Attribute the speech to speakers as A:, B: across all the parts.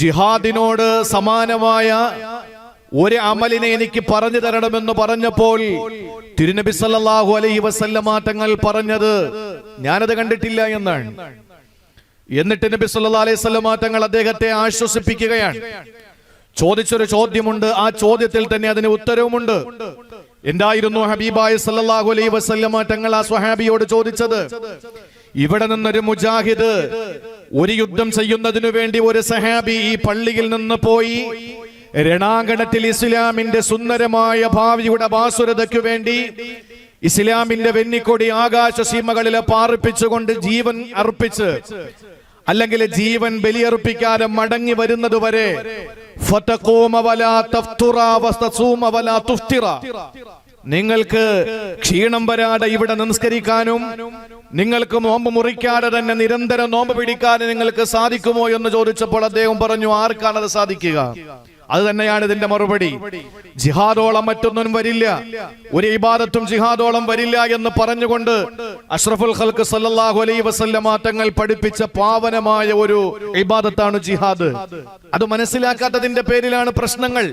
A: ജിഹാദിനോട് സമാനമായ ഒരു അമലിനെ എനിക്ക് പറഞ്ഞു തരണമെന്ന് പറഞ്ഞപ്പോൾ തിരുനബി സല്ലാഹു അലൈഹി വസല്ലമ തങ്ങൾ പറഞ്ഞത് ഞാനത് കണ്ടിട്ടില്ല എന്നാണ്. എന്നിട്ട് നബി സല്ലാ അലൈഹി വസല്ലമ തങ്ങൾ അദ്ദേഹത്തെ ആശ്വസിപ്പിക്കുകയാണ്. ചോദിച്ചൊരു ചോദ്യമുണ്ട്. ആ ചോദ്യത്തിൽ തന്നെ അതിന് ഉത്തരവുമുണ്ട്. എന്തായിരുന്നു ഹബീബായ സല്ലല്ലാഹു അലൈഹി വസല്ലമ തങ്ങൾ ആ സ്വഹാബിയോട് ചോദിച്ചത്? ഇവിടെ നിന്നൊരു മുജാഹിദ് ഒരു യുദ്ധം ചെയ്യുന്നതിനു വേണ്ടി ഒരു സഹാബി ഈ പള്ളിയിൽ നിന്ന് പോയി രണാങ്കണത്തിൽ ഇസ്ലാമിന്റെ സുന്ദരമായ ഭാവിയുടെ ബാസുരതയ്ക്കു വേണ്ടി ഇസ്ലാമിന്റെ വെന്നിക്കൊടി ആകാശ സീമകളിലെ പാർപ്പിച്ചുകൊണ്ട് ജീവൻ അർപ്പിച്ച് അല്ലെങ്കിൽ ജീവൻ ബലിയർപ്പിക്കാതെ മടങ്ങി വരുന്നത് നിങ്ങൾക്ക് ക്ഷീണം വരാതെ ഇവിടെ നമസ്കരിക്കാനും നിങ്ങൾക്ക് നോമ്പ് മുറിക്കാതെ തന്നെ നിരന്തരം നോമ്പ് പിടിക്കാതെ നിങ്ങൾക്ക് സാധിക്കുമോ എന്ന് ചോദിച്ചപ്പോൾ അദ്ദേഹം പറഞ്ഞു ആർക്കാണത് സാധിക്കുക? അത് തന്നെയാണ് ഇതിന്റെ മറുപടി. ജിഹാദോളം മറ്റൊന്നും വരില്ല. ഒരു ഇബാദത്തും ജിഹാദോളം വരില്ല എന്ന് പറഞ്ഞുകൊണ്ട് അഷ്റഫുൽ ഖൽക്ക് സല്ലല്ലാഹു അലൈഹി വസല്ലമ മാറ്റങ്ങൾ പഠിപ്പിച്ച പാവനമായ ഒരു ഇബാദത്താണ് ജിഹാദ്. അത് മനസ്സിലാക്കാത്തതിന്റെ പേരിലാണ് പ്രശ്നങ്ങൾ.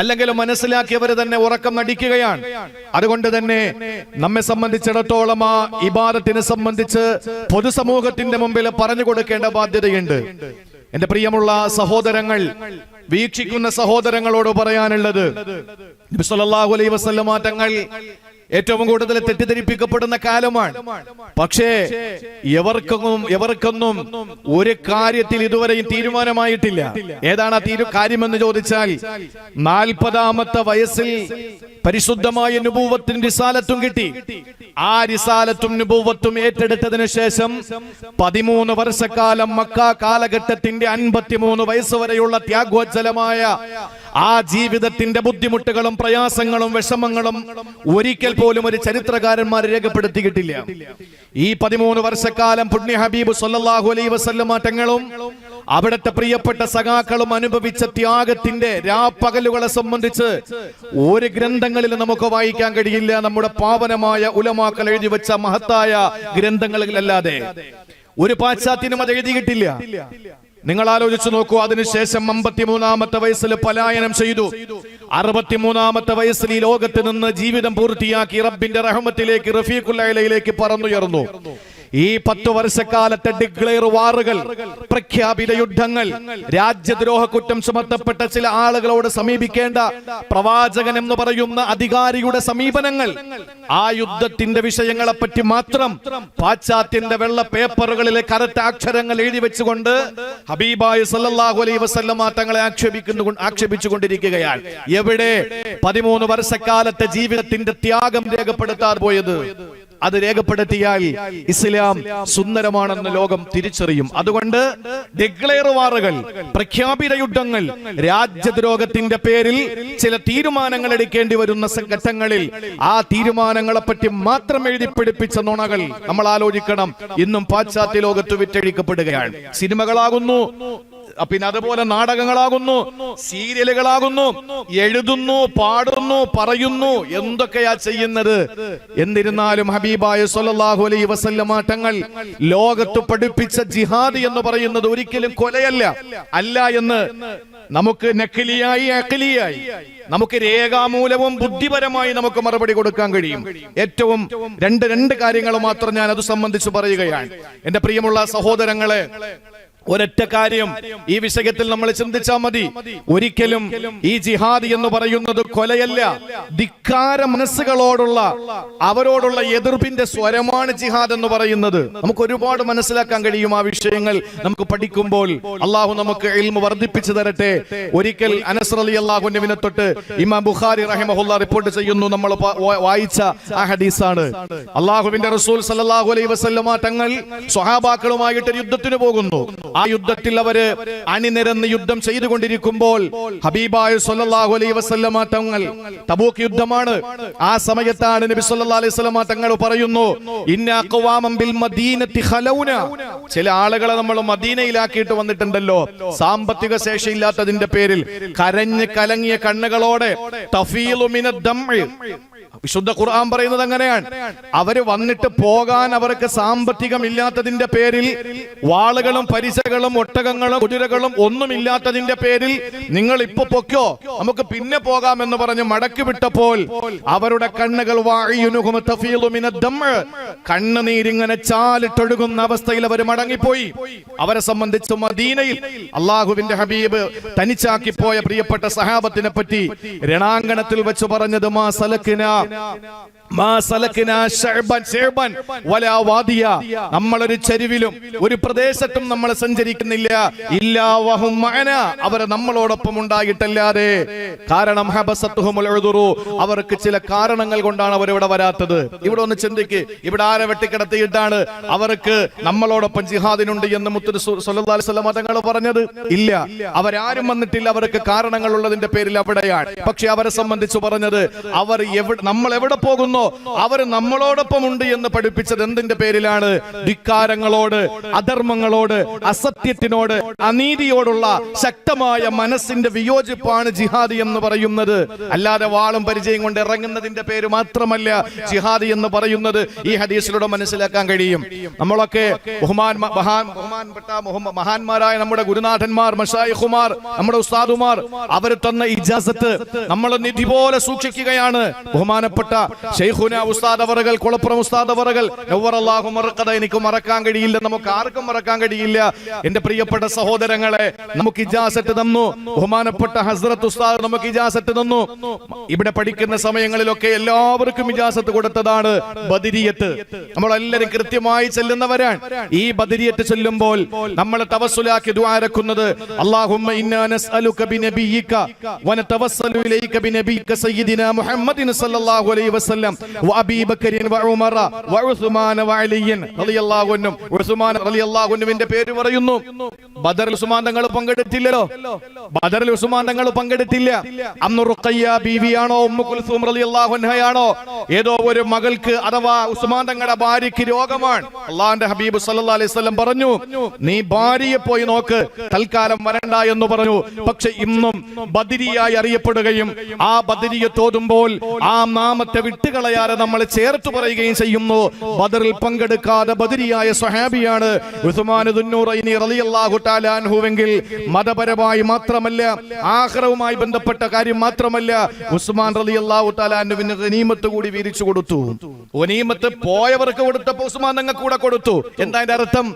A: അല്ലെങ്കിൽ മനസ്സിലാക്കിയവർ തന്നെ ഉറക്കം നടിക്കുകയാണ്. അതുകൊണ്ട് തന്നെ നമ്മെ സംബന്ധിച്ചിടത്തോളം ആ ഇബാദത്തിനെ സംബന്ധിച്ച് പൊതുസമൂഹത്തിന്റെ മുമ്പിൽ പറഞ്ഞു കൊടുക്കേണ്ട ബാധ്യതയുണ്ട്. എന്റെ പ്രിയമുള്ള സഹോദരങ്ങൾ വീക്ഷിക്കുന്ന സഹോദരങ്ങളോട് പറയാനുള്ളത്. അലൈഹി വസല്ലമ തങ്ങൾ ഏറ്റവും കൂടുതൽ തെറ്റിദ്ധരിപ്പിക്കപ്പെടുന്ന കാലമാണ്. പക്ഷേ എവർക്കൊന്നും എവർക്കൊന്നും ഒരു കാര്യത്തിൽ ഇതുവരെയും തീരുമാനമായിട്ടില്ല. ഏതാണ് ആ തീരു കാര്യമെന്ന് ചോദിച്ചാൽ നാൽപ്പതാമത്തെ വയസ്സിൽ പരിശുദ്ധമായ നുപൂവത്തും റിസാലത്തും കിട്ടി. ആ റിസാലത്തും നുപൂവത്തും ഏറ്റെടുത്തതിന് ശേഷം പതിമൂന്ന് വർഷക്കാലം മക്ക കാലഘട്ടത്തിന്റെ അൻപത്തിമൂന്ന് വയസ്സ് വരെയുള്ള ത്യാഗോജ്ജലമായ ആ ജീവിതത്തിന്റെ ബുദ്ധിമുട്ടുകളും പ്രയാസങ്ങളും വിഷമങ്ങളും ഒരിക്കൽ പോലും ഒരു ചരിത്രകാരന്മാർ രേഖപ്പെടുത്തിയിട്ടില്ല. ഈ പതിമൂന്ന് വർഷക്കാലം പുണ്യ ഹബീബ് സല്ലാഹു അലൈ വസല്ലം തങ്ങളും അവിടുത്തെ പ്രിയപ്പെട്ട സഖാക്കളും അനുഭവിച്ച ത്യാഗത്തിന്റെ രാപ്പകലുകളെ സംബന്ധിച്ച് ഒരു ഗ്രന്ഥങ്ങളിൽ നമുക്ക് വായിക്കാൻ കഴിയില്ല. നമ്മുടെ പാവനമായ ഉലമാക്കൾ എഴുതി വെച്ച മഹത്തായ ഗ്രന്ഥങ്ങളിലല്ലാതെ ഒരു പാശ്ചാത്യനും അത് എഴുതിയിട്ടില്ല. നിങ്ങൾ ആലോചിച്ചു നോക്കൂ അതിനുശേഷം അമ്പത്തിമൂന്നാമത്തെ വയസ്സിൽ പലായനം ചെയ്തു. അറുപത്തിമൂന്നാമത്തെ വയസ്സിൽ ഈ ലോകത്ത് നിന്ന് ജീവിതം പൂർത്തിയാക്കി റബ്ബിന്റെ റഹമത്തിലേക്ക് റഫീഖുല്ലയിലേക്ക് പറന്നുയർന്നു. ഈ പത്തു വർഷക്കാലത്തെ ഡിക്ലെയർ വാറുകൾ പ്രഖ്യാപിത യുദ്ധങ്ങൾ രാജ്യദ്രോഹ കുറ്റം ചുമത്തപ്പെട്ട ചില ആളുകളോട് സമീപിക്കേണ്ട പ്രവാചകൻ എന്ന് പറയുന്ന അധികാരിയുടെ സമീപനങ്ങൾ ആ യുദ്ധത്തിന്റെ വിഷയങ്ങളെ പറ്റി മാത്രം പാശ്ചാത്യന്റെ വെള്ള പേപ്പറുകളിലെ കറുത്ത അക്ഷരങ്ങൾ എഴുതി വെച്ചുകൊണ്ട് ഹബീബായ് സല്ലാഹു അലൈ വസല്ലമ തങ്ങളെ ആക്ഷേപിക്കുന്നു ആക്ഷേപിച്ചുകൊണ്ടിരിക്കുകയാണ്. എവിടെ പതിമൂന്ന് വർഷക്കാലത്തെ ജീവിതത്തിന്റെ ത്യാഗം രേഖപ്പെടുത്താതെ പോയത്? അത് രേഖപ്പെടുത്തിയാൽ ഇസ്ലാം സുന്ദരമാണെന്ന് ലോകം തിരിച്ചറിയും. അതുകൊണ്ട് ഡിക്ലെയർ വാറുകൾ പ്രഖ്യാപിത യുദ്ധങ്ങൾ രാജ്യദ്രോഹത്തിന്റെ പേരിൽ ചില തീരുമാനങ്ങൾ എടുക്കേണ്ടി വരുന്ന ഘട്ടങ്ങളിൽ ആ തീരുമാനങ്ങളെ പറ്റി മാത്രം എഴുതി പിടിപ്പിച്ച നുണകൾ നമ്മൾ ആലോചിക്കണം. ഇന്നും പാശ്ചാത്യ ലോകത്ത് വിറ്റഴിക്കപ്പെടുകയാണ്. സിനിമകളാകുന്നു പിന്നെ അതുപോലെ നാടകങ്ങളാകുന്നു സീരിയലുകളാകുന്നു എഴുതുന്നു പാടുന്നു പറയുന്നു എന്തൊക്കെയാ ചെയ്യുന്നത്? എന്നിരുന്നാലും ഹബീബായ സല്ലല്ലാഹു അലൈ വസല്ലമ തങ്ങൾ ലോകത്ത് പഠിപ്പിച്ച ജിഹാദ് എന്ന് പറയുന്നത് ഒരിക്കലും കൊലയല്ല. അല്ല എന്ന് നമുക്ക് നക്കിലിയായി അക്കിലിയായി നമുക്ക് രേഖാമൂലവും ബുദ്ധിപരമായി നമുക്ക് മറുപടി കൊടുക്കാൻ കഴിയും. ഏറ്റവും രണ്ട് രണ്ട് കാര്യങ്ങൾ മാത്രം ഞാൻ അത് സംബന്ധിച്ച് പറയുകയാണ്. എന്റെ പ്രിയമുള്ള സഹോദരങ്ങളെ ഒരൊറ്റ കാര്യം. ഈ വിഷയത്തിൽ നമ്മൾ ചിന്തിച്ചാൽ മതി. ഒരിക്കലും ഈ ജിഹാദ് എന്ന് പറയുന്നത് കൊലയല്ല. ധിക്കാര മനസ്സുകളോടുള്ള അവരോടുള്ള എതിർപ്പിന്റെ സ്വരമാണ് ജിഹാദ് എന്ന് പറയുന്നത്. നമുക്ക് ഒരുപാട് മനസ്സിലാക്കാൻ കഴിയും ആ വിഷയങ്ങൾ. നമുക്ക് പഠിക്കുമ്പോൾ അള്ളാഹു നമുക്ക് ഇൽമ വർദ്ധിപ്പിച്ചു തരട്ടെ. ഒരിക്കൽ അനസർ അലി അള്ളാഹുവിനെ തൊട്ട് ഇമാം ബുഖാരി റഹിമഹുല്ല റിപ്പോർട്ട് ചെയ്യുന്നു. നമ്മൾ വായിച്ച ആ ഹദീസാണ്. അള്ളാഹുവിന്റെ റസൂൽ സല്ലല്ലാഹു അലൈഹി വസല്ലമ തങ്ങൾ സ്വഹാബാക്കളുമായിട്ട് യുദ്ധത്തിന് പോകുന്നു. ആ യുദ്ധത്തിൽ അവർ അണിനിരന്ന് യുദ്ധം ചെയ്തുകൊണ്ടിരിക്കുമ്പോൾ ഹബീബായ സല്ലല്ലാഹു അലൈഹി വസല്ലമ തങ്ങൾ തബൂക്ക് യുദ്ധമാണ്. ആ സമയത്താണ് നബി സല്ലല്ലാഹു അലൈഹി വസല്ലമ തങ്ങൾ പറയുന്നു ചില ആളുകളെ നമ്മൾ മദീനയിലാക്കിയിട്ട് വന്നിട്ടുണ്ടല്ലോ. സാമ്പത്തിക ശേഷിയില്ലാത്തതിന്റെ പേരിൽ കരഞ്ഞ് കലങ്ങിയ കണ്ണുകളോടെ വിശുദ്ധ ഖുർആൻ പറയുന്നത് അങ്ങനെയാണ്. അവർ വന്നിട്ട് പോകാൻ അവർക്ക് സാമ്പത്തികം ഇല്ലാത്തതിന്റെ പേരിൽ വാളുകളും പരിചകളും ഒട്ടകങ്ങളും കുതിരകളും ഒന്നും ഇല്ലാത്തതിന്റെ പേരിൽ നിങ്ങൾ ഇപ്പൊ പൊക്കോ നമുക്ക് പിന്നെ പോകാമെന്ന് പറഞ്ഞ് മടക്കി വിട്ടപ്പോൾ അവരുടെ കണ്ണുകൾ. കണ്ണുനീരിങ്ങനെ ചാലിട്ടൊഴുകുന്ന അവസ്ഥയിൽ അവർ മടങ്ങിപ്പോയി. അവരെ സംബന്ധിച്ച് മദീനയിൽ അള്ളാഹുവിന്റെ ഹബീബ് തനിച്ചാക്കി പോയ പ്രിയപ്പെട്ട സഹാബത്തിനെ പറ്റി രണാങ്കണത്തിൽ വെച്ച് പറഞ്ഞത് മാ സലക്കിന നമ്മളൊരു ചെരുവിലും ഒരു പ്രദേശത്തും നമ്മൾ സഞ്ചരിക്കുന്നില്ല. ഇല്ലാ വഹും മഅന. അവരെ നമ്മളോടൊപ്പം ഉണ്ടായിട്ടല്ലാതെ. കാരണം അവർക്ക് ചില കാരണങ്ങൾ കൊണ്ടാണ് അവർ വരാത്തത്. ഇവിടെ ഒന്ന് ചിന്തിക്ക്. ഇവിടെ ആരെ വെട്ടിക്കിടത്തിയിട്ടാണ് അവർക്ക് നമ്മളോടൊപ്പം ജിഹാദിനുണ്ട് എന്ന് മുത്തു വസല്ലം തങ്ങൾ പറഞ്ഞത്? ഇല്ല. അവരാരും വന്നിട്ടില്ല. അവർക്ക് കാരണങ്ങൾ ഉള്ളതിന്റെ പേരിൽ അവിടെയാണ്. പക്ഷെ അവരെ സംബന്ധിച്ച് പറഞ്ഞത് അവർ എവിടെ നമ്മൾ എവിടെ പോകുന്നോ? അവർ നമ്മളോടൊപ്പം ഉണ്ട് എന്ന് പഠിപ്പിച്ചത് എന്തിന്റെ പേരിലാണ്? ധിക്കാരങ്ങളോട് അധർമ്മങ്ങളോട് അസത്യത്തിനോട് അനീതിയോടുള്ള ശക്തമായ മനസ്സിന്റെ വിയോജിപ്പാണ് ജിഹാദി എന്ന് പറയുന്നത്. അല്ലാതെ വാളും പരിചയം കൊണ്ട് ഇറങ്ങുന്നതിന്റെ പേര് മാത്രമല്ല ജിഹാദി എന്ന് പറയുന്നത്. ഈ ഹദീസിലൂടെ മനസ്സിലാക്കാൻ കഴിയും. നമ്മളൊക്കെ ബഹുമാൻ മഹാൻ മഹാന്മാരായ നമ്മുടെ ഗുരുനാഥന്മാർ മഷായിഖുമാർ നമ്മുടെ ഉസ്താദുമാർ അവർ തന്ന ഇജാസത്ത് നമ്മൾ നിധി പോലെ സൂക്ഷിക്കുകയാണ്. ബഹുമാനപ്പെട്ട ഷെയ്ഖുന ഉസ്താദവറകൾ കുളപ്പുറം ഉസ്താദവറകൾ എവറല്ലാഹു മറക്കഥ എനിക്ക് മറക്കാൻ കഴിയില്ല. നമുക്ക് ആർക്കും മറക്കാൻ കഴിയില്ല. എന്റെ പ്രിയപ്പെട്ട സഹോദരങ്ങളെ നമുക്ക് ഇജാസറ്റ് തന്നു. ബഹുമാനപ്പെട്ട ഹസ്രത്ത് ഉസ്താദ് നമുക്ക് ഇജാസറ്റ് തന്നു. ഇവിടെ പഠിക്കുന്ന സമയങ്ങളിലൊക്കെ എല്ലാവർക്കും ഇജാസത്ത് കൊടുത്തതാണ് ബദിരിയത്ത്. നമ്മളെല്ലാരും കൃത്യമായി ചെല്ലുന്നവരാണ്. ഈ ബദിരിയത്ത് ചെല്ലുമ്പോൾ നമ്മൾ തവസ്സുലാക്കി ദ്വാരക്കുന്നത് അല്ലാഹുമ്മ ഇന്നാ നസ്അലുക ബിനബിയിക വനതവസ്സലു ഇലൈക ബിനബിയിക സയ്യിദിനാ മുഹമ്മദിൻ സല്ലല്ലാഹു അലൈഹി വസല്ലം വഅബീ ബക്കറിൻ വഉമറ വ വഅലിയൻ റളിയല്ലാഹു അൻഹും. ഉസ്മാൻ റളിയല്ലാഹു അൻഹുവിന്റെ പേര് പറയുന്നു. ബദറിൽ ഉസ്മാൻ തങ്ങൾ പങ്കെടുത്തില്ലല്ലോ. ബദറിൽ ഉസ്മാൻ തങ്ങൾ പങ്കെടുത്തില്ല. അന്ന് റുഖയ്യ ബീവിയാണോ ഉമ്മു കുൽസൂം റളിയല്ലാഹു അൻഹയാണോ? ഏതോ ഒരു മകൾക്ക് അഥവാ ഉസ്മാൻ തങ്ങളുടെ ഭാര്യയ്ക്ക് രോഗമാണ്. അള്ളാഹിന്റെ ഹബീബ് സല്ലല്ലാഹു അലൈഹി വസല്ലം പറഞ്ഞു നീ ഭാര്യയെ പോയി നോക്ക് തൽക്കാലം വരണ്ട എന്ന് പറഞ്ഞു. പക്ഷെ ഇന്നും ബദിരിയായി അറിയപ്പെടുകയും ആ ബദിരിയെ തോതുമ്പോൾ ആ നാമത്തെ വിട്ടുകളയാതെ നമ്മൾ ചേർത്ത് പറയുകയും ചെയ്യുന്നു. ബദറിൽ പങ്കെടുക്കാതെ ബദരിയായ സഹാബിയാണ് അൻഹുവെങ്കിൽ മതപരമായി മാത്രമല്ല ആഹ്റവുമായി ബന്ധപ്പെട്ട കാര്യം മാത്രമല്ല ഉസ്മാൻ റലി അൻഹുവിന് ഗനീമത്ത് കൂടി വീതിച്ചു കൊടുത്തു. ഒനീമത്ത് പോയവർക്ക് കൊടുത്തപ്പോൾ ഉസ്മാൻ നിങ്ങൾക്ക് കൂടെ കൊടുത്തു. എന്താ അതിന്റെ അർത്ഥം?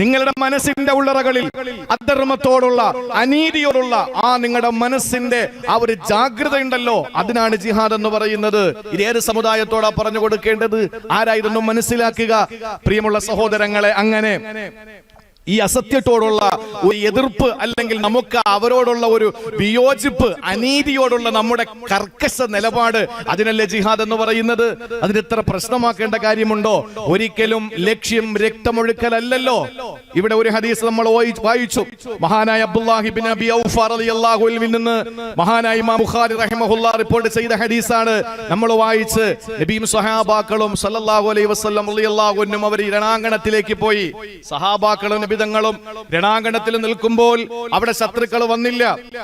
A: നിങ്ങളുടെ മനസ്സിന്റെ ഉള്ളറകളിൽ അധർമ്മത്തോടുള്ള അനീതിയോടുള്ള ആ നിങ്ങളുടെ മനസ്സിന്റെ ആ ഒരു ജാഗ്രത ഉണ്ടല്ലോ. അതിനാണ് ജിഹാദ് എന്ന് പറയുന്നത്. ഇത് ഏത് സമുദായത്തോടാ പറഞ്ഞു കൊടുക്കേണ്ടത്? ആരായിരുന്നു മനസ്സിലാക്കുക? പ്രിയമുള്ള സഹോദരങ്ങളെ അങ്ങനെ. ഈ അസത്യത്തോടുള്ള ഒരു എതിർപ്പ് അല്ലെങ്കിൽ നമുക്ക് അവരോടുള്ള ഒരു വിയോജിപ്പ് അനീതിയോടുള്ള നമ്മുടെ കർക്കശ നിലപാട് അതിനല്ലേ ജിഹാദ് എന്ന് പറയുന്നത്? അതിന് ഇത്ര പ്രശ്നമാക്കേണ്ട കാര്യമുണ്ടോ? ഒരിക്കലും ലക്ഷ്യം രക്തമൊഴുക്കലല്ലോ ഇവിടെ ഒരു ഹദീസ് നമ്മൾ വായിച്ചു. മഹാനായ അബ്ദുല്ലാഹിബിൻ അബി ഔഫ റളിയല്ലാഹു അൻഹുവിൽ നിന്ന് മഹാനായ ബുഖാരി റഹിമഹുല്ലാ റിപ്പോർട്ട് ചെയ്ത ഹദീസാണ് നമ്മൾ വായിച്ച്. നബിയും സഹാബാക്കളും സല്ലല്ലാഹു അലൈഹി വസല്ലം അൻഹും അവർ രണാങ്കണത്തിലേക്ക് പോയി. സഹാബാക്കളും നബിതങ്ങളും രണാങ്കണത്തിൽ നിൽക്കുമ്പോൾ അവിടെ ശത്രുക്കൾ വന്നില്ല.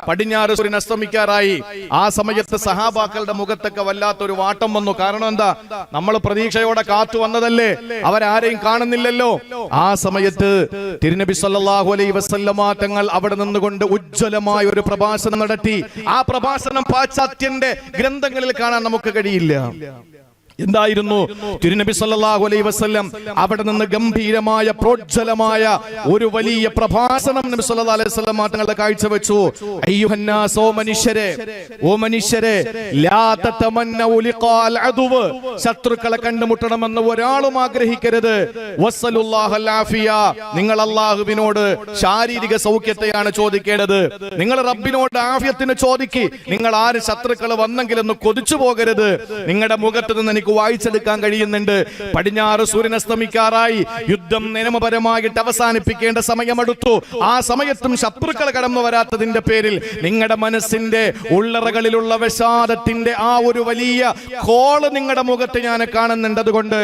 A: പടിഞ്ഞാറ് സൂര്യൻ അസ്തമിക്കാറായി. ആ സമയത്ത് സഹാബാക്കളുടെ മുഖത്തൊക്കെ വല്ലാത്തൊരു വാട്ടം വന്നു. കാരണം എന്താ? നമ്മൾ പ്രതീക്ഷയോടെ കാത്തു വന്നതല്ലേ? അവരാരെയും കാണുന്നില്ലല്ലോ. ആ സമയത്ത് തിരുനബി സല്ലാഹു അലൈ വസല്ലമ തങ്ങൾ അവിടെ നിന്നുകൊണ്ട് ഉജ്ജ്വലമായ ഒരു പ്രഭാഷണം നടത്തി. ആ പ്രഭാഷണം പാശ്ചാത്യന്റെ ഗ്രന്ഥങ്ങളിൽ കാണാൻ നമുക്ക് കഴിയില്ല. എന്തായിരുന്നു? തിരുനബി സല്ലല്ലാഹു അലൈഹി വസല്ലം അവിടെ നിന്ന് ഗംഭീരമായ പ്രോജ്ജലമായ ഒരു വലിയ പ്രഭാഷണം നബി സല്ലല്ലാഹു അലൈഹി വസല്ലം തങ്ങളുടെ കാഴ്ചവെച്ചു. ഓ മനുഷ്യരെ ഓ മനുഷ്യരെ ലാ തതമന്നഉ ലിഖാൽ അദുവ്. ശത്രുക്കളെ കണ്ടുമുട്ടണമെന്ന് ഒരാളും ആഗ്രഹിക്കരുത്. വസ്സലുല്ലാഹൽ ആഫിയ നിങ്ങൾ അല്ലാഹുവിനോട് ശാരീരിക സൗഖ്യത്തെയാണ് ചോദിക്കേണ്ടത്. നിങ്ങൾ റബ്ബിനോട് ആഫിയത്തിന് ചോദിക്ക്. നിങ്ങൾ ആര് ശത്രുക്കൾ വന്നെങ്കിലെന്ന് കൊതിച്ചു പോകരുത്. നിങ്ങളുടെ മുഖത്ത് നിന്ന് എനിക്ക് നിങ്ങൾക്ക് വായിച്ചെടുക്കാൻ കഴിയുന്നുണ്ട്. പടിഞ്ഞാറ് സൂര്യൻ അസ്തമിക്കാറായി. യുദ്ധം നിയമപരമായിട്ട് അവസാനിപ്പിക്കേണ്ട സമയമെടുത്തു. ആ സമയത്തും ശത്രുക്കൾ കടന്നു വരാത്തതിന്റെ പേരിൽ നിങ്ങളുടെ മനസ്സിന്റെ ഉള്ളറകളിലുള്ള വിഷാദത്തിന്റെ ആ ഒരു വലിയ കോൾ നിങ്ങളുടെ മുഖത്ത് ഞാൻ കാണുന്നുണ്ട്. അതുകൊണ്ട്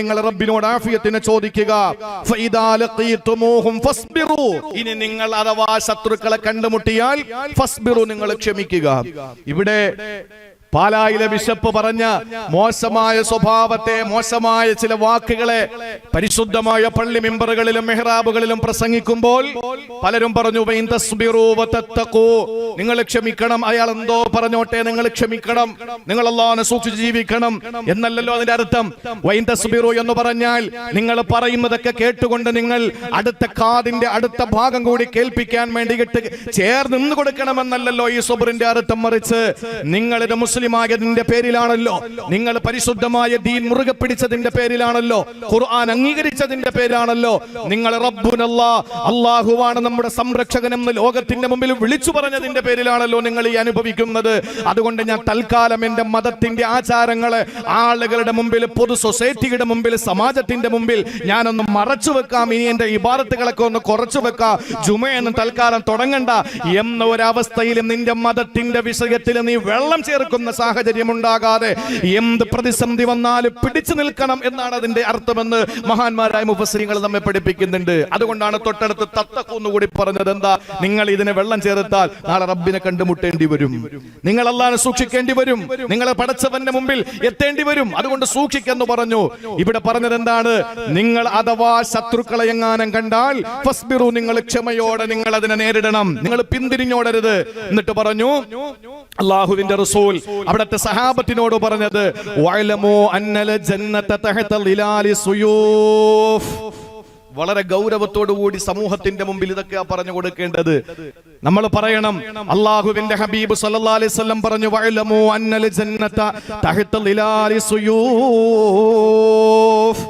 A: നിങ്ങൾ റബ്ബിനോട് ആഫിയത്തിനെ ചോദിക്കുക ഇനി നിങ്ങൾ അഥവാ ശത്രുക്കളെ കണ്ടുമുട്ടിയാൽ ഫസ്ബിറു നിങ്ങൾ ക്ഷമിക്കുക. ഇവിടെ പാലായിലെ ബിഷപ്പ് പറഞ്ഞ മോശമായ സ്വഭാവത്തെ മോശമായ ചില വാക്കുകളെ പരിശുദ്ധമായ പള്ളി മെമ്പറുകളിലും മെഹ്റാബുകളിലും പ്രസംഗിക്കുമ്പോൾ പലരും പറഞ്ഞു. നിങ്ങൾ ക്ഷമിക്കണം അയാൾ എന്തോ പറഞ്ഞോട്ടെ നിങ്ങൾ ക്ഷമിക്കണം നിങ്ങൾ അള്ളാഹനെ സൂക്ഷിച്ച് ജീവിക്കണം എന്നല്ലല്ലോ അതിന്റെ അർത്ഥം. വൈൻ തസ്ബിറു എന്ന് പറഞ്ഞാൽ നിങ്ങൾ പറയുന്നതൊക്കെ കേട്ടുകൊണ്ട് നിങ്ങൾ അടുത്ത കാതിന്റെ അടുത്ത ഭാഗം കൂടി കേൾപ്പിക്കാൻ വേണ്ടിയിട്ട് ചേർന്ന് കൊടുക്കണം കൊടുക്കണമെന്നല്ലല്ലോ ഈ സുബറിന്റെ അർത്ഥം മറിച്ച് നിങ്ങളുടെ മുസ്ലിം ആയതിന്റെ പേരിലാണല്ലോ. നിങ്ങൾ പരിശുദ്ധമായ ദീൻ മുറുകെ പിടിച്ചതിന്റെ പേരിലാണല്ലോ. ഖുർആൻ അംഗീകരിച്ചതിന്റെ പേരിലാണല്ലോ. നിങ്ങൾ റബ്ബുനല്ലാ അള്ളാഹുവാണ് നമ്മുടെ സംരക്ഷകൻ എന്ന് ലോകത്തിന്റെ മുമ്പിൽ വിളിച്ചു പറഞ്ഞതിന്റെ പേരിലാണല്ലോ നിങ്ങൾ ഈ അനുഭവിക്കുന്നത്. അതുകൊണ്ട് ഞാൻ തൽക്കാലം എന്റെ മതത്തിന്റെ ആചാരങ്ങളെ ആളുകളുടെ മുമ്പിൽ പൊതു സൊസൈറ്റിയുടെ മുമ്പിൽ സമാജത്തിന്റെ മുമ്പിൽ ഞാനൊന്ന് മറച്ചു വെക്കാം. ഇനി എന്റെ ഇബാറത്തുകളൊക്കെ ഒന്ന് കുറച്ചു വെക്കാം. ജുമയെന്ന് തൽക്കാലം തുടങ്ങണ്ട. എന്ന ഒരവസ്ഥയിലും നിന്റെ മതത്തിന്റെ വിഷയത്തിൽ നീ വെള്ളം ചേർക്കുന്ന സാഹചര്യം ഉണ്ടാകാതെ എന്ത് പ്രതിസന്ധി വന്നാലും പിടിച്ചു നിൽക്കണം എന്നാണ് അതിന്റെ അർത്ഥമെന്ന് മഹാന്മാരായ മുഫസ്ലിങ്ങൾ നമ്മെ പഠിപ്പിക്കുന്നുണ്ട്. അതുകൊണ്ടാണ് തൊട്ടടുത്ത് തത്തക്കൂന്ന് കൂടി പറഞ്ഞത് എന്താ? നിങ്ങൾ ഇതിനെ വെള്ളം ചേർത്താൽ നാളെ റബ്ബിനെ കണ്ടുമുട്ടേണ്ടി വരും. നിങ്ങൾ സൂക്ഷിക്കേണ്ടി വരും. നിങ്ങളെ പടച്ചവന്റെ മുമ്പിൽ എത്തേണ്ടി വരും. അതുകൊണ്ട് സൂക്ഷിക്കെന്ന് പറഞ്ഞു. ഇവിടെ പറഞ്ഞത് എന്താണ്? നിങ്ങൾ അഥവാ ശത്രുക്കളെ എങ്ങാനും കണ്ടാൽ ഫസ്ബിറു നിങ്ങൾ ക്ഷമയോടെ നിങ്ങൾ അതിനെ നേരിടണം. നിങ്ങൾ പിന്തിരിഞ്ഞോടരുത്. എന്നിട്ട് പറഞ്ഞു അള്ളാഹുവിന്റെ റസൂൽ അവിടത്തെ സഹാബത്തിനോട് പറഞ്ഞത് വഅലമു അന്നല വളരെ ഗൗരവത്തോടുകൂടി സമൂഹത്തിന്റെ മുമ്പിൽ ഇതൊക്കെ പറഞ്ഞു കൊടുക്കേണ്ടത്. നമ്മൾ പറയണം അള്ളാഹുവിന്റെ ഹബീബ് സല്ലല്ലാഹു അലൈഹി വസല്ലം പറഞ്ഞു വഅലമു അന്നൽ ജന്നത തഹത ലിലാലി സുയൂഫ്.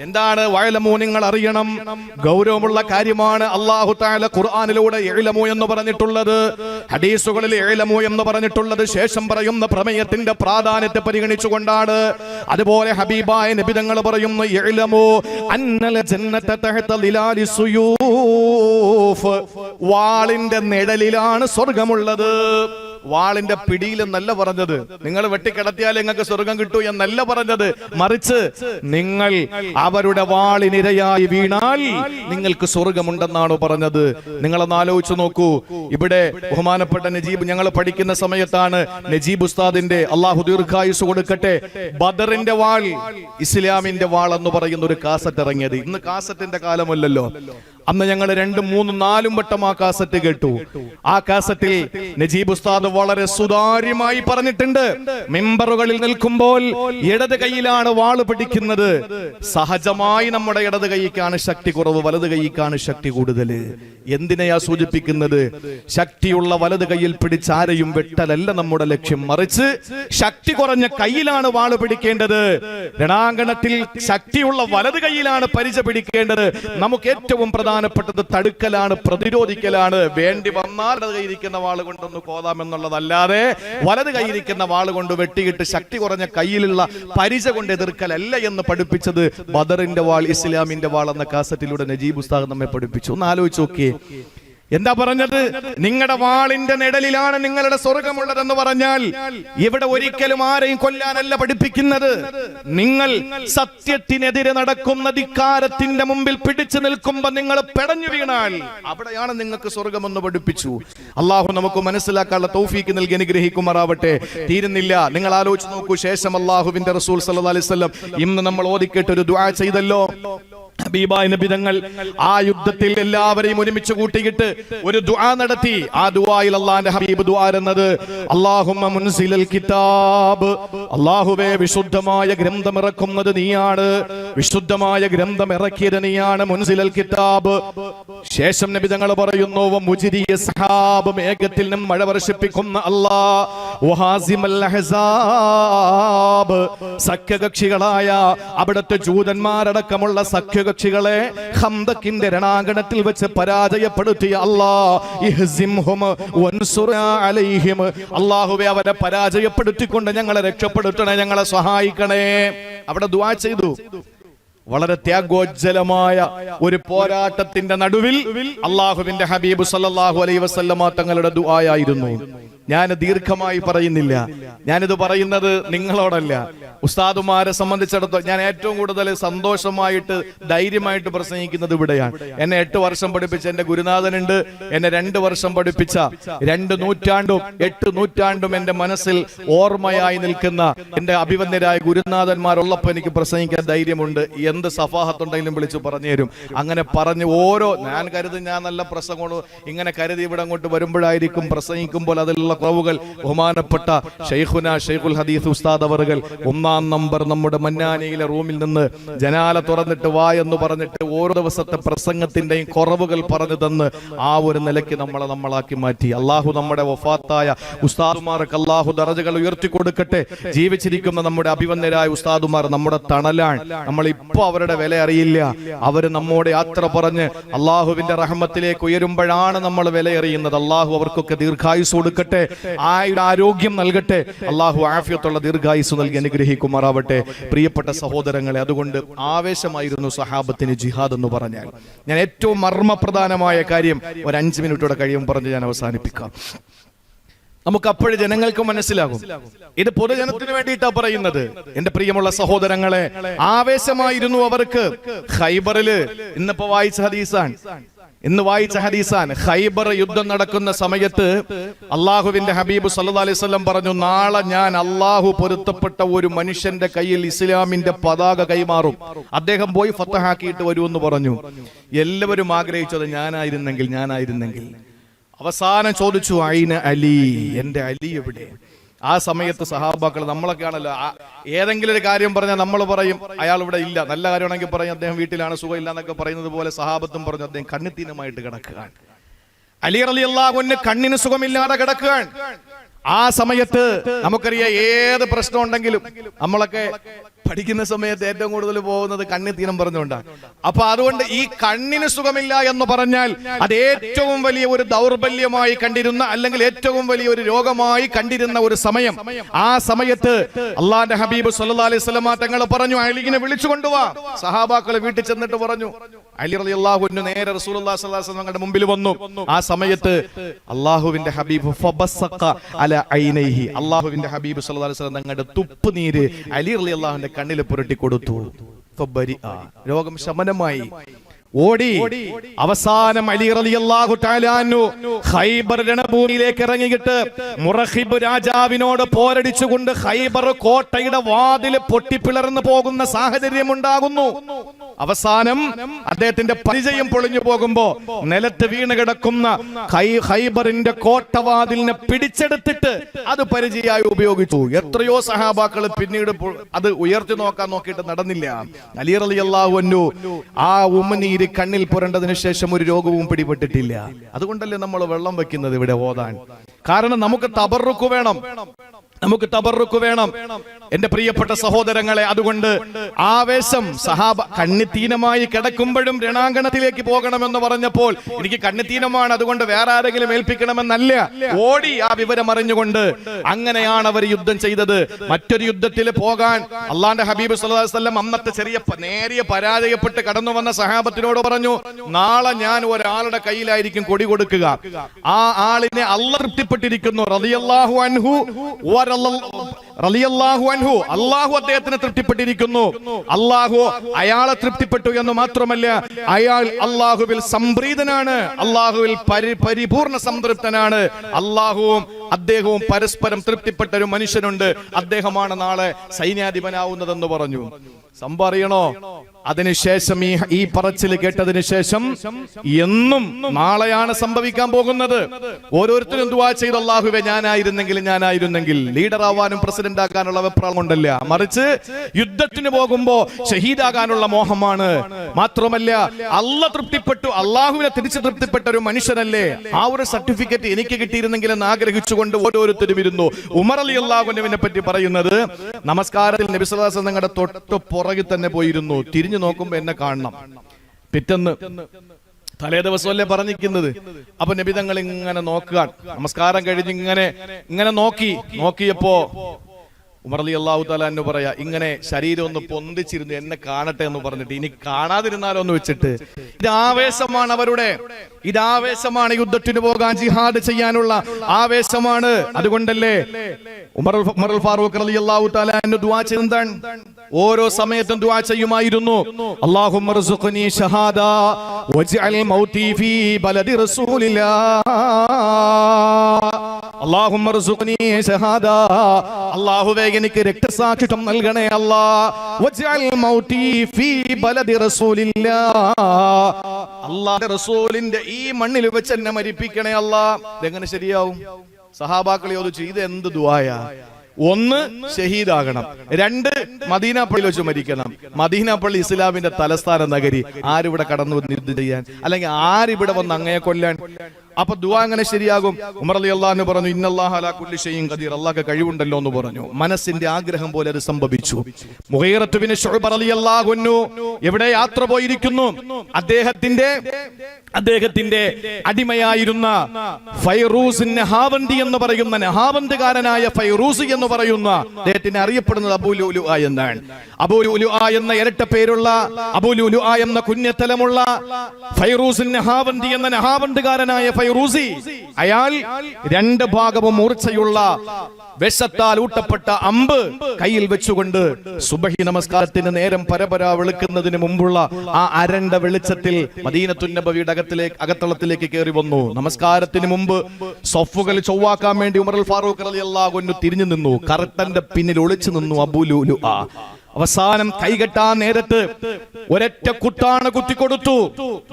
A: എന്താണ് വയലമോ നിങ്ങൾ അറിയണം? ഗൗരവമുള്ള കാര്യമാണ് അള്ളാഹു താല ഖുർആാനിലൂടെ എഴിലമോ എന്ന് പറഞ്ഞിട്ടുള്ളത്. ഹദീസുകളിൽ എഴിലമോ എന്ന് പറഞ്ഞിട്ടുള്ളത് ശേഷം പറയുന്ന പ്രമേയത്തിന്റെ പ്രാധാന്യത്തെ പരിഗണിച്ചുകൊണ്ടാണ്. അതുപോലെ ഹബീബായ നബിതങ്ങൾ പറയുന്നു എഴിലമോ അന്നല വാളിന്റെ നിഴലിലാണ് സ്വർഗമുള്ളത്. വാളിന്റെ പിടിയിൽ എന്നല്ല പറഞ്ഞത്. നിങ്ങൾ വെട്ടിക്കിടത്തിയാൽ നിങ്ങൾക്ക് സ്വർഗം കിട്ടൂ എന്നല്ല പറഞ്ഞത്. മറിച്ച് നിങ്ങൾ അവരുടെ വാളിനിരയായി വീണാൽ നിങ്ങൾക്ക് സ്വർഗമുണ്ടെന്നാണ് പറഞ്ഞത്. നിങ്ങളൊന്ന് ആലോചിച്ചു നോക്കൂ. ഇവിടെ ബഹുമാനപ്പെട്ട നജീബ് ഞങ്ങൾ പഠിക്കുന്ന സമയത്താണ് നജീബ് ഉസ്താദിന്റെ അള്ളാഹു ദീർഘായുസ് കൊടുക്കട്ടെ. ബദറിന്റെ വാൾ ഇസ്ലാമിന്റെ വാൾ എന്ന് പറയുന്ന ഒരു കാസറ്റ് ഇറങ്ങിയത്. ഇന്ന് കാസറ്റിന്റെ കാലമല്ലല്ലോ. അന്ന് ഞങ്ങൾ രണ്ടും മൂന്നും നാലും വട്ടം ആ കാസറ്റ് കേട്ടു. ആ കാസറ്റിൽ നജീബ് ഉസ്താദ് വളരെ സുതാര്യമായി പറഞ്ഞിട്ടുണ്ട്. മെമ്പറുകളിൽ നിൽക്കുമ്പോൾ ഇടത് കൈയിലാണ് വാൾ പിടിക്കുന്നത്. സഹജമായി നമ്മുടെ ഇടത് കൈക്കാണ് ശക്തി കുറവ് വലത് കൈക്കാണ് ശക്തി കൂടുതൽ. എന്തിനെയാ സൂചിപ്പിക്കുന്നത്? ശക്തിയുള്ള വലത് കൈയിൽ പിടിച്ച് ആരെയും വെട്ടലല്ല നമ്മുടെ ലക്ഷ്യം. മറിച്ച് ശക്തി കുറഞ്ഞ കയ്യിലാണ് വാൾ പിടിക്കേണ്ടത്. രണാങ്കണത്തിൽ ശക്തിയുള്ള വലത് കൈയിലാണ് പരിച പിടിക്കേണ്ടത്. നമുക്ക് ഏറ്റവും പ്രധാനപ്പെട്ടത് തടുക്കലാണ് പ്രതിരോധിക്കലാണ്. വേണ്ടി വന്നാൽ ഇരിക്കുന്ന വാൾ കൊണ്ടൊന്ന് കോതാം എന്നുള്ളതല്ലാതെ വലത് കൈയിരിക്കുന്ന വാൾ കൊണ്ട് വെട്ടിയിട്ട് ശക്തി കുറഞ്ഞ കയ്യിലുള്ള പരിച കൊണ്ട് എതിർക്കലല്ല എന്ന് പഠിപ്പിച്ചത് ബദറിന്റെ വാൾ ഇസ്ലാമിന്റെ വാൾ എന്ന കാസറ്റിലൂടെ നജീബ് ഉസ്താദ് നമ്മെ പഠിപ്പിച്ചു. ഒന്ന് ആലോചിച്ച് നോക്കിയേ. എന്താ പറഞ്ഞത്? നിങ്ങളുടെ വാളിന്റെ നിഴലിലാണ് നിങ്ങളുടെ സ്വർഗമുള്ളതെന്ന് പറഞ്ഞാൽ ഇവിടെ ഒരിക്കലും ആരെയും കൊല്ലാനല്ല പഠിപ്പിക്കുന്നത്. നിങ്ങൾ സത്യത്തിനെതിരെ നടക്കുന്ന ധിക്കാരത്തിന്റെ മുമ്പിൽ പിടിച്ചു നിൽക്കുമ്പോ നിങ്ങൾ പെടഞ്ഞു വീണാൽ അവിടെയാണ് നിങ്ങൾക്ക് സ്വർഗമെന്ന് പഠിപ്പിച്ചു. അള്ളാഹു നമുക്ക് മനസ്സിലാക്കാനുള്ള തൗഫീക്ക് നൽകി അനുഗ്രഹിക്കുമാറാവട്ടെ. തീരുന്നില്ല. നിങ്ങൾ ആലോചിച്ച് നോക്കൂ ശേഷം അള്ളാഹുവിന്റെ റസൂൽ സല്ലാ അലൈഹി വസല്ലം ഇന്ന് നമ്മൾ ഓതിക്കേട്ട് ഒരു ദുആ ചെയ്തല്ലോ. നബിതങ്ങൾ ആ യുദ്ധത്തിൽ എല്ലാവരെയും ഒരുമിച്ച് കൂട്ടിയിട്ട് ഒരു ദുആ നടത്തി. ആ ദുആയിൽ അള്ളാന്റെ ഹബീബ് ദുആ എന്നത് അല്ലാഹുമ്മ മുൻസിലൽ കിതാബ്. അല്ലാഹുവേ വിശുദ്ധമായ ഗ്രന്ഥം ഇറക്കുന്നത് നീയാണ്. വിശുദ്ധമായ ഗ്രന്ഥം ഇറക്കിയത് നീയാണ് മുൻസിലൽ കിതാബ്. ശേഷം നബി തങ്ങൾ പറയുന്നു മുജിരിയ സഹാബ് മേഘത്തിൽ നിന്നും മഴ വർഷിപ്പിക്കുന്ന അല്ലാ വഹാസിമൽ അഹ്സാബ്. സഖ്യകക്ഷികളായ അവിടുത്തെ ജൂതന്മാരടക്കമുള്ള സഖ്യകക്ഷികളെ ഹംദക്കിന്റെ രണാങ്കണത്തിൽ വെച്ച് പരാജയപ്പെടുത്തിയ അള്ളാഹിം അല്ലാഹുവേ അവരെ പരാജയപ്പെടുത്തിക്കൊണ്ട് ഞങ്ങളെ രക്ഷപ്പെടുത്തണേ ഞങ്ങളെ സഹായിക്കണേ. അവിടെ ദുവാ ചെയ്തു. വളരെ ത്യാഗോജ്ജലമായ ഒരു പോരാട്ടത്തിന്റെ നടുവിൽ അള്ളാഹുവിന്റെ ഹബീബ് സല്ലാഹു അലൈഹി വസല്ലമ തങ്ങളുടെ ദുആയായിരുന്നു. ഞാൻ ദീർഘമായി പറയുന്നില്ല. ഞാനിത് പറയുന്നത് നിങ്ങളോടല്ല. ഉസ്താദുമാരെ സംബന്ധിച്ചിടത്തോളം ഞാൻ ഏറ്റവും കൂടുതൽ സന്തോഷമായിട്ട് ധൈര്യമായിട്ട് പ്രസംഗിക്കുന്നത് ഇവിടെയാണ്. എന്നെ എട്ട് വർഷം പഠിപ്പിച്ച എന്റെ ഗുരുനാഥനുണ്ട്. എന്നെ രണ്ട് വർഷം പഠിപ്പിച്ച രണ്ട് നൂറ്റാണ്ടും എട്ട് നൂറ്റാണ്ടും എന്റെ മനസ്സിൽ ഓർമ്മയായി നിൽക്കുന്ന എന്റെ അഭിവന്യരായ ഗുരുനാഥന്മാരുള്ളപ്പോൾ എനിക്ക് പ്രസംഗിക്കാൻ ധൈര്യമുണ്ട്. എന്ത് സഫാഹത്തുണ്ടെങ്കിലും വിളിച്ചു പറഞ്ഞു തരും. അങ്ങനെ പറഞ്ഞു ഓരോ ഞാൻ കരുതി ഞാൻ നല്ല പ്രസംഗമാണ് ഇങ്ങനെ കരുതി ഇവിടെ അങ്ങോട്ട് വരുമ്പോഴായിരിക്കും പ്രസംഗിക്കുമ്പോൾ അതിലുള്ള കുറവുകൾ ബഹുമാനപ്പെട്ട ഷെയ്ഖുന ഷെയ്ഖുൽ ഹദീസ് ഉസ്താദ് അവറുകൾ ഒന്നാം നമ്പർ നമ്മുടെ മന്നാനയിലെ റൂമിൽ നിന്ന് ജനാല തുറന്നിട്ട് വാ എന്ന് പറഞ്ഞിട്ട് ഓരോ ദിവസത്തെ പ്രസംഗത്തിന്റെയും കുറവുകൾ പറഞ്ഞു തന്ന് ആ ഒരു നിലയ്ക്ക് നമ്മളെ നമ്മളാക്കി മാറ്റി. അള്ളാഹു നമ്മുടെ വഫാത്തായ ഉസ്താദുമാർക്ക് അള്ളാഹു ദറജകൾ ഉയർത്തി കൊടുക്കട്ടെ. ജീവിച്ചിരിക്കുന്ന നമ്മുടെ അഭിവന്യരായ ഉസ്താദുമാർ നമ്മുടെ തണലാണ്. നമ്മൾ ഇപ്പൊ അവരുടെ വില അറിയില്ല. അവർ നമ്മോട് യാത്ര പറഞ്ഞ് അള്ളാഹുവിന്റെ റഹ്മത്തിലേക്ക് ഉയരുമ്പോഴാണ് നമ്മൾ വില അറിയുന്നത് അള്ളാഹു അവർക്കൊക്കെ ദീർഘായുസ് കൊടുക്കട്ടെ. ആയുടെ ആരോഗ്യം നൽകട്ടെ. അള്ളാഹു ആഫിയത്തുള്ള ദീർഘായുസ് നൽകി അനുഗ്രഹിക്കുമാറാവട്ടെ. പ്രിയപ്പെട്ട സഹോദരങ്ങളെ അതുകൊണ്ട് ആവേശമായിരുന്നു സഹാബത്തിന് ജിഹാദ് എന്ന് പറഞ്ഞാൽ. ഞാൻ ഏറ്റവും മർമ്മപ്രധാനമായ കാര്യം ഒരു അഞ്ച് മിനിറ്റോടെ കഴിയും പറഞ്ഞ് ഞാൻ അവസാനിപ്പിക്കാം. നമുക്ക് അപ്പോഴും ജനങ്ങൾക്ക് മനസ്സിലാകും. ഇത് പൊതുജനത്തിന് വേണ്ടിയിട്ടാ പറയുന്നത്. എന്റെ പ്രിയമുള്ള സഹോദരങ്ങളെ ആവേശമായിരുന്നു അവർക്ക്. ഖൈബറിൽ ഇന്നിപ്പോ വായിച്ച ഹദീസാൻ ഇന്ന് വായിച്ച ഹദീസാൻ ഖൈബർ യുദ്ധം നടക്കുന്ന സമയത്ത് അള്ളാഹുവിന്റെ ഹബീബ് സല്ലാ അലൈഹി വസല്ലം പറഞ്ഞു നാളെ ഞാൻ അള്ളാഹു പൊരുത്തപ്പെട്ട ഒരു മനുഷ്യന്റെ കയ്യിൽ ഇസ്ലാമിന്റെ പതാക കൈമാറും. അദ്ദേഹം പോയി ഫത്തഹാക്കിയിട്ട് വരുമെന്ന് പറഞ്ഞു. എല്ലാവരും ആഗ്രഹിച്ചത് ഞാനായിരുന്നെങ്കിൽ ഞാനായിരുന്നെങ്കിൽ. അവസാനം ചോദിച്ചു അയിന അലി? എന്റെ അലി എവിടെ? ആ സമയത്ത് സഹാബാക്കൾ നമ്മളൊക്കെ ആണല്ലോ ഏതെങ്കിലും ഒരു കാര്യം പറഞ്ഞാൽ നമ്മൾ പറയും അയാൾ ഇവിടെ ഇല്ല. നല്ല കാര്യമാണെങ്കിൽ പറയും അദ്ദേഹം വീട്ടിലാണ് സുഖമില്ല എന്നൊക്കെ പറയുന്നത് പോലെ സഹാബത്തും പറഞ്ഞു അദ്ദേഹം കണ്ണിത്തീനമായിട്ട് കിടക്കുകയാണ്. അലി അലി അള്ളാഹുവിന് കണ്ണിന് സുഖമില്ലാതെ കിടക്കുകയാണ്. ആ സമയത്ത് നമുക്കറിയാം ഏത് പ്രശ്നം ഉണ്ടെങ്കിലും നമ്മളൊക്കെ പഠിക്കുന്ന സമയത്ത് ഏറ്റവും കൂടുതൽ പോകുന്നത് കണ്ണിത്തീനം പറഞ്ഞുകൊണ്ടാണ് അപ്പൊ അതുകൊണ്ട് ഈ കണ്ണിന് സുഖമില്ല എന്ന് പറഞ്ഞാൽ അത് ഏറ്റവും വലിയ ഒരു ദൗർബല്യമായി കണ്ടിരുന്ന അല്ലെങ്കിൽ ഏറ്റവും വലിയ ഒരു രോഗമായി കണ്ടിരുന്ന ഒരു സമയം. ആ സമയത്ത് അള്ളാന്റെ ഹബീബ് സല്ലാ അലൈഹി തങ്ങൾ പറഞ്ഞു അലിനെ വിളിച്ചു കൊണ്ടുവാ സഹാബാക്കളെ വീട്ടിൽ ചെന്നിട്ട് പറഞ്ഞു. അലി അലി അള്ളാഹു നേരെ റസൂൽ മുമ്പിൽ വന്നു. ആ സമയത്ത് അള്ളാഹുവിന്റെ ഹബീബ് അല ഐനൈഹി അള്ളാഹുവിന്റെ ഹബീബ് സല്ലല്ലാഹു അലൈഹി വസല്ലം തങ്ങളുടെ തുപ്പുനീര് അലി റളി അള്ളാഹുവിന്റെ കണ്ണിൽ പുരട്ടി കൊടുത്തു. രോഗം ശമനമായി. ഓടി. അവസാനം അലി റളിയല്ലാഹു തആല അൻഹു ഖൈബർ രണഭൂമിയിലേക്ക് ഇറങ്ങിയിട്ട് മുറഹിബ് രാജാവിനോട് പോരടിച്ചുകൊണ്ട് ഖൈബർ കോട്ടയുടെ വാതിൽ പൊട്ടിപ്പിളർന്നു പോകുന്ന സാഹചര്യം ഉണ്ടാകുന്നു അവസാനം അദ്ദേഹത്തിന്റെ പരിചയം പൊളിഞ്ഞു പോകുമ്പോ നിലത്ത് വീണ് കിടക്കുന്ന ഹൈബറിന്റെ കോട്ടവാതിലിനെ പിടിച്ചെടുത്തിട്ട് അത് പരിചയമായി ഉപയോഗിച്ചു. എത്രയോ സഹാബാക്കൾ പിന്നീട് അത് ഉയർത്തി നോക്കാൻ നോക്കിയിട്ട് നടന്നില്ല. അലി അലി അൻഹു ആ ഉമ്മനീര് കണ്ണിൽ പുരണ്ടതിനു ശേഷം ഒരു രോഗവും പിടിപെട്ടിട്ടില്ല. അതുകൊണ്ടല്ലേ നമ്മൾ വെള്ളം വെക്കുന്നത് ഇവിടെ ഓതാൻ? കാരണം നമുക്ക് തബറുക്ക് വേണം. നമുക്ക് തബറുക്ക് വേണം. എന്റെ പ്രിയപ്പെട്ട സഹോദരങ്ങളെ അതുകൊണ്ട് ആവേശം സഹാബ കണ്ണിത്തീനമായി കിടക്കുമ്പോഴും രണാങ്കണത്തിലേക്ക് പോകണമെന്ന് പറഞ്ഞപ്പോൾ എനിക്ക് കണ്ണിത്തീനമാണ് അതുകൊണ്ട് വേറെ ആരെങ്കിലും ഏൽപ്പിക്കണമെന്നല്ല. ഓടി ആ വിവരം അറിഞ്ഞുകൊണ്ട് അങ്ങനെയാണ് അവർ യുദ്ധം ചെയ്തത്. മറ്റൊരു യുദ്ധത്തിൽ പോകാൻ അള്ളാന്റെ ഹബീബ് വസല്ലം അന്നത്തെ ചെറിയ നേരിയ പരാജയപ്പെട്ട് കടന്നു വന്ന സഹാബത്തിനോട് പറഞ്ഞു നാളെ ഞാൻ ഒരാളുടെ കയ്യിലായിരിക്കും കൊടി കൊടുക്കുക. ആ ആളിനെ അല്ല തൃപ്തിപ്പെട്ടിരിക്കുന്നു റളിയല്ലാഹു അൻഹു আল্লাহ അൻഹു അള്ളാഹു അദ്ദേഹത്തിന് തൃപ്തിപ്പെട്ടിരിക്കുന്നു. അള്ളാഹു അയാളെ തൃപ്തിപ്പെട്ടു എന്ന് മാത്രമല്ല അയാൾ അള്ളാഹുവിൽ സംപ്രീതനാണ് അള്ളാഹുവിൽ പരി പരിപൂർണ സംതൃപ്തനാണ്. അള്ളാഹുവും അദ്ദേഹവും പരസ്പരം തൃപ്തിപ്പെട്ട ഒരു മനുഷ്യനുണ്ട്. അദ്ദേഹമാണ് നാളെ സൈന്യാധിപനാവുന്നതെന്ന് പറഞ്ഞു. സംഭറിയണോ അതിനുശേഷം ഈ ഈ പറച്ചിൽ കേട്ടതിന് ശേഷം എന്നും നാളെയാണ് സംഭവിക്കാൻ പോകുന്നത്. ഓരോരുത്തരും ദുവാ ചെയ്ത് അള്ളാഹുവെ ഞാനായിരുന്നെങ്കിൽ ഞാനായിരുന്നെങ്കിൽ ലീഡർ ആവാനും പ്രസിഡന്റ് ആകാനുള്ള അഭിപ്രായം കൊണ്ടല്ല. മറിച്ച് യുദ്ധത്തിന് പോകുമ്പോ ഷഹീദാകാനുള്ള മോഹമാണ്. മാത്രമല്ല അല്ല തൃപ്തിപ്പെട്ടു. അള്ളാഹുവിനെ തിരിച്ചു തൃപ്തിപ്പെട്ട ഒരു മനുഷ്യനല്ലേ? ആ ഒരു സർട്ടിഫിക്കറ്റ് എനിക്ക് കിട്ടിയിരുന്നെങ്കിൽ എന്ന് ആഗ്രഹിച്ചുകൊണ്ട് ഓരോരുത്തരും ഇരുന്നു. ഉമർ അലി അള്ളാഹുവിനെ പറ്റി പറയുന്നത് നമസ്കാരത്തിൽ നബിസ്വലാസ് നിങ്ങളുടെ തൊട്ട് പുറകിൽ തന്നെ പോയിരുന്നു. തിരിഞ്ഞു നോക്കുമ്പോ എന്നെ കാണണം. പിറ്റെന്ന് തലേ ദിവസമല്ലേ പറഞ്ഞിരിക്കുന്നത്? അപ്പൊ നബിതങ്ങൾ ഇങ്ങനെ നോക്കുക നമസ്കാരം കഴിഞ്ഞ് ഇങ്ങനെ ഇങ്ങനെ നോക്കി. നോക്കിയപ്പോ ഉമർ അലി അള്ളാഹു താലാന്ന് പറയാ ഇങ്ങനെ ശരീരം ഒന്ന് പൊന്തിച്ചിരുന്നു എന്നെ കാണട്ടെ എന്ന് പറഞ്ഞിട്ട് ഇനി കാണാതിരുന്നാലോ എന്ന് വെച്ചിട്ട്. ഇത് ആവേശമാണ് അവരുടെ. ഇത് ആവേശമാണ് യുദ്ധത്തിന് പോകാൻ ജിഹാദ് ചെയ്യാനുള്ള ആവേശമാണ്. അതുകൊണ്ടല്ലേ ഉമർ ഉമർ ഫാറൂഖ് അലി അള്ളാഹു താലാന്ന് ദുവാ ചെയ്തെന്താണ് ഓരോ സമയത്തും ദുവാ ചെയ്യുമായിരുന്നു. അള്ളാഹു ഷഹാദ വജ്അൽ മൗതി ഫീ ബലദി റസൂലില്ലാ. അല്ലാഹുവേ എനിക്ക് രക്തസാക്ഷിത്വം നൽകണേ അല്ലാ. അല്ലാഹുവിന്റെ റസൂലിന്റെ ഈ മണ്ണിൽ വെച്ച് എന്നെ മരിപ്പിക്കണേ അല്ലാ. ഇതെങ്ങനെ ശരിയാവും? സഹാബാക്കൾ ചോദിച്ചു ഇത് എന്ത് ദുആയാ? ഒന്ന് ഷഹീദാകണം. രണ്ട് മദീന വെച്ച് മരിക്കണം. മദീന പള്ളി ഇസ്ലാമിന്റെ തലസ്ഥാന നഗരി. ആരിവിടെ കടന്നു വന്ന് ചെയ്യാൻ? അല്ലെങ്കിൽ ആരിവിടെ വന്ന് അങ്ങയെ കൊല്ലാൻ? അപ്പൊ ദുആ അങ്ങനെ ശരിയാകും? ഉമർ അലി അള്ളാഹു പറഞ്ഞു ഇന്നല്ലാഹു അലാ കുല്ലി ഷൈഇൻ ഖദീർ. അള്ളാഹ് കഴിവുണ്ടല്ലോ എന്ന് പറഞ്ഞു. മനസ്സിന്റെ ആഗ്രഹം പോലെ അത് സംഭവിച്ചു. റളിയല്ലാഹു അൻഹു എവിടെ യാത്ര പോയിരിക്കുന്നു? അദ്ദേഹത്തിന്റെ അദ്ദേഹത്തിന്റെ അടിമയായിരുന്ന ഫൈറൂസ് നെഹാവന്തി എന്ന് പറയുന്ന നെഹാവന്തികാരനായ ഫൈറൂസ് എന്ന് പറയുന്ന അദ്ദേഹത്തിന് അറിയപ്പെടുന്നത് അബൂലുലു എന്നാണ്. അബൂലുലു എന്ന ഇരട്ട പേരുള്ള അബൂലുലു എന്ന കുഞ്ഞത്തലമുള്ള ഫൈറൂസ് നെഹാവന്തി എന്ന നഹാവന്തുകാരനായ ഫൈറൂസി അയാൾ രണ്ട് ഭാഗവും മൂർച്ചയുള്ള വിഷത്താൽ ഊട്ടപ്പെട്ട അമ്പ് കയ്യിൽ വെച്ചുകൊണ്ട് സുബഹി നമസ്കാരത്തിന് നേരം പരപര വെളുക്കുന്നതിന് മുമ്പുള്ള ആ അരണ്ട വെളിച്ചത്തിൽ മദീനത്തുന്നബിയുടെ അകത്തിലേക്ക് അകത്തളത്തിലേക്ക് കയറി വന്നു. നമസ്കാരത്തിന് മുമ്പ് സൊഫുകൾ ചൊവ്വാക്കാൻ വേണ്ടി ഉമർ ഫാറൂഖ് അലി അള്ളാഹു തിരിഞ്ഞു നിന്നു. കറുത്തന്റെ പിന്നിൽ ഒളിച്ചു നിന്നു അബൂലു ആ അവസാനം കൈകെട്ടാൻ നേരത്ത് ഒരൊറ്റ കുത്താണ് കുത്തിക്കൊടുത്തു.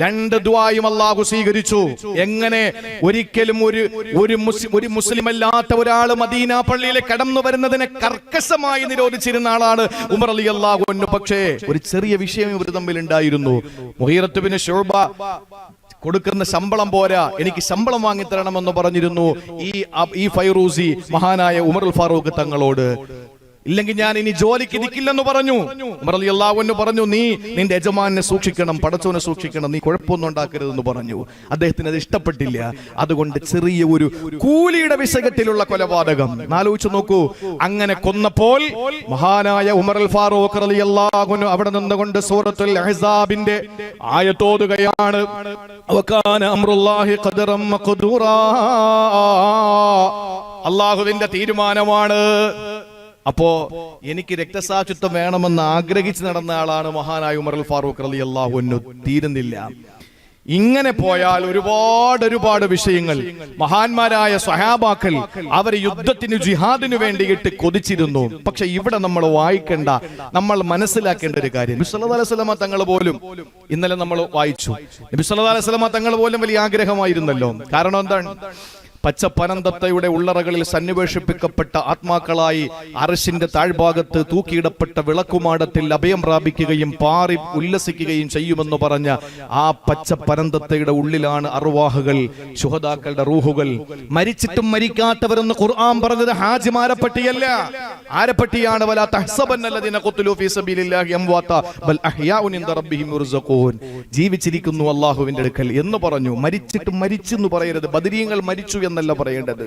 A: രണ്ട് ദ്വായും അള്ളാഹു സ്വീകരിച്ചു. എങ്ങനെ? ഒരിക്കലും ഒരു ഒരു ഒരു മുസ്ലിം അല്ലാത്ത ഒരാൾ മദീന പള്ളിയിലെ കടന്നു വരുന്നതിനെ കർക്കശമായി നിരോധിച്ചിരുന്ന ആളാണ് ഉമർ അലി അള്ളാഹു പക്ഷേ ഒരു ചെറിയ വിഷയം ഇവർ തമ്മിൽ ഉണ്ടായിരുന്നു. മുഹീറത്തുബിന് ശോഭ കൊടുക്കുന്ന ശമ്പളം പോരാ എനിക്ക് ശമ്പളം വാങ്ങിത്തരണമെന്ന് പറഞ്ഞിരുന്നു. ഈ ഈ ഫൈറൂസി മഹാനായ ഉമർ ഫാറൂഖ് തങ്ങളോട് ഇല്ലെങ്കിൽ ഞാൻ ഇനി ജോലിക്ക് നിൽക്കില്ലെന്ന് പറഞ്ഞു. അലി പറഞ്ഞു നീ നിന്റെ യജമാനെ സൂക്ഷിക്കണം പടച്ചവനെ സൂക്ഷിക്കണം നീ കുഴപ്പമൊന്നും ഉണ്ടാക്കരുതെന്ന് പറഞ്ഞു. അദ്ദേഹത്തിന് അത് ഇഷ്ടപ്പെട്ടില്ല. അതുകൊണ്ട് ചെറിയ ഒരു കൂലിയുടെ വിശകത്തിലുള്ള കൊലപാതകം. ആലോചിച്ചു നോക്കൂ. അങ്ങനെ കൊന്നപ്പോൾ മഹാനായ ഉമർ അൽ ഫാറൂഖ് റളിയല്ലാഹു അള്ളാഹുനു അവിടെ നിന്നുകൊണ്ട് സൂറത്തുൽ അഹ്സാബിന്റെ ആയത്തോതുകയാണ് വകാന അംറുല്ലാഹി ഖദറം മഖ്ദൂറാ. അല്ലാഹുവിന്റെ തീരുമാനമാണ് അപ്പോ എനിക്ക് രക്തസാക്ഷിത്വം വേണമെന്ന് ആഗ്രഹിച്ച് നടന്ന ആളാണ് മഹാനായ ഉമർ ഫാറൂഖ് അലി അള്ളാഹുന്നു തീരുന്നില്ല. ഇങ്ങനെ പോയാൽ ഒരുപാട് ഒരുപാട് വിഷയങ്ങൾ മഹാന്മാരായ സ്വഹാബാക്കൾ അവർ യുദ്ധത്തിന് ജിഹാദിനു വേണ്ടിയിട്ട് കൊതിച്ചിരുന്നു. പക്ഷെ ഇവിടെ നമ്മൾ വായിക്കേണ്ട നമ്മൾ മനസ്സിലാക്കേണ്ട ഒരു കാര്യം. നബി സല്ലല്ലാഹു തങ്ങൾ പോലും ഇന്നലെ നമ്മൾ വായിച്ചു. നബി സല്ലല്ലാഹു അലൈഹി തങ്ങൾ പോലും വലിയ ആഗ്രഹമായിരുന്നല്ലോ. കാരണം എന്താണ്? പച്ചപ്പനന്തത്തയുടെ ഉള്ളറകളിൽ സന്നിവേഷിപ്പിക്കപ്പെട്ട ആത്മാക്കളായി അറശിന്റെ താഴ്ഭാഗത്ത് തൂക്കിയിടപ്പെട്ട വിളക്കുമാടത്തിൽ അഭയം പ്രാപിക്കുകയും പാറി ഉല്ലസിക്കുകയും ചെയ്യുമെന്ന് പറഞ്ഞ ആ പച്ചപ്പനന്തത്തയുടെ ഉള്ളിലാണ് അറുവാഹുകൾ ശുഹദാക്കളുടെ റൂഹുകൾ. മരിച്ചിട്ടും മരിക്കാത്തവരെന്ന് ഖുർആൻ പറഞ്ഞത് ഹാജിമാരെ പട്ടിയല്ല ആരെ പട്ടിയാണ് വലാ ഫീ സബീലില്ലാഹി ബൽ ജീവിച്ചിരിക്കുന്നു അല്ലാഹുവിന്റെ അടുക്കൽ എന്ന് പറഞ്ഞു. മരിച്ചിട്ട് മരിച്ചു എന്ന് പറയരുത്. ബദരീങ്ങൾ മരിച്ചു എന്നല്ല പറയേണ്ടത്.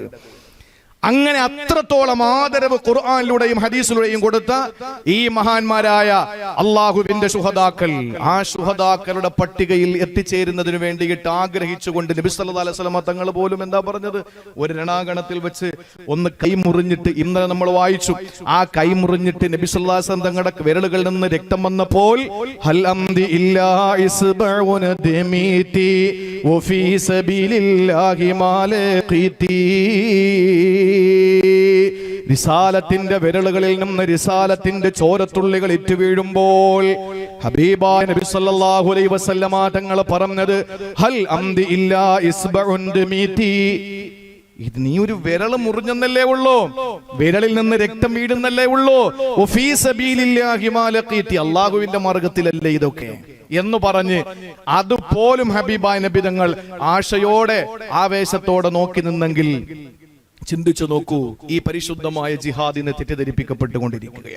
A: അങ്ങനെ അത്രത്തോളം ആദരവ് ഖുർആാനിലൂടെയും ഹദീസിലൂടെയും കൊടുത്ത ഈ മഹാന്മാരായ അള്ളാഹുവിന്റെ സുഹദാക്കൾ ആ സുഹദാക്കളുടെ പട്ടികയിൽ എത്തിച്ചേരുന്നതിന് വേണ്ടിയിട്ട് ആഗ്രഹിച്ചുകൊണ്ട് നബി സല്ലല്ലാഹു അലൈഹി തങ്ങൾ പോലും എന്താ പറഞ്ഞത്? ഒരു രണാഗണത്തിൽ വെച്ച് ഒന്ന് കൈമുറിഞ്ഞിട്ട് ഇന്നലെ നമ്മൾ വായിച്ചു ആ കൈമുറിഞ്ഞിട്ട് നബി സല്ലല്ലാഹു അലൈഹി തങ്ങളുടെ വിരലുകളിൽ നിന്ന് രക്തം വന്നപ്പോൾ ഹൽ അംദി ഇല്ലാ റിസാലത്തിന്റെ വിരലുകളിൽ നിന്ന് റിസാലത്തിന്റെ ചോരത്തുള്ളികൾ ഇറ്റു വീഴുമ്പോൾ ഹബീബായ നബി സല്ലല്ലാഹു അലൈഹി വസല്ലമ തങ്ങൾ പറഞ്ഞത് ഹൽ അംദി ഇല്ലാ ഇസ്ബഉൻ മീതി ഇത് നീ ഒരു വിരൽ മുറിഞ്ഞെന്നല്ലേ ഉള്ളൂ? വിരലിൽ നിന്ന് രക്തം വീടുന്നല്ലേ ഉള്ളൂ? അള്ളാഹുവിന്റെ മാർഗത്തിലല്ലേ ഇതൊക്കെ? എന്ന് പറഞ്ഞ് അതുപോലും ഹബീബായ നബി തങ്ങൾ ആശയോടെ ആവേശത്തോടെ നോക്കി നിന്നെങ്കിൽ ചിന്തിച്ചു നോക്കൂ ഈ പരിശുദ്ധമായ ജിഹാദിനെ തെറ്റിദ്ധരിപ്പിക്കപ്പെട്ടുകൊണ്ടിരിക്കുകയാണ്.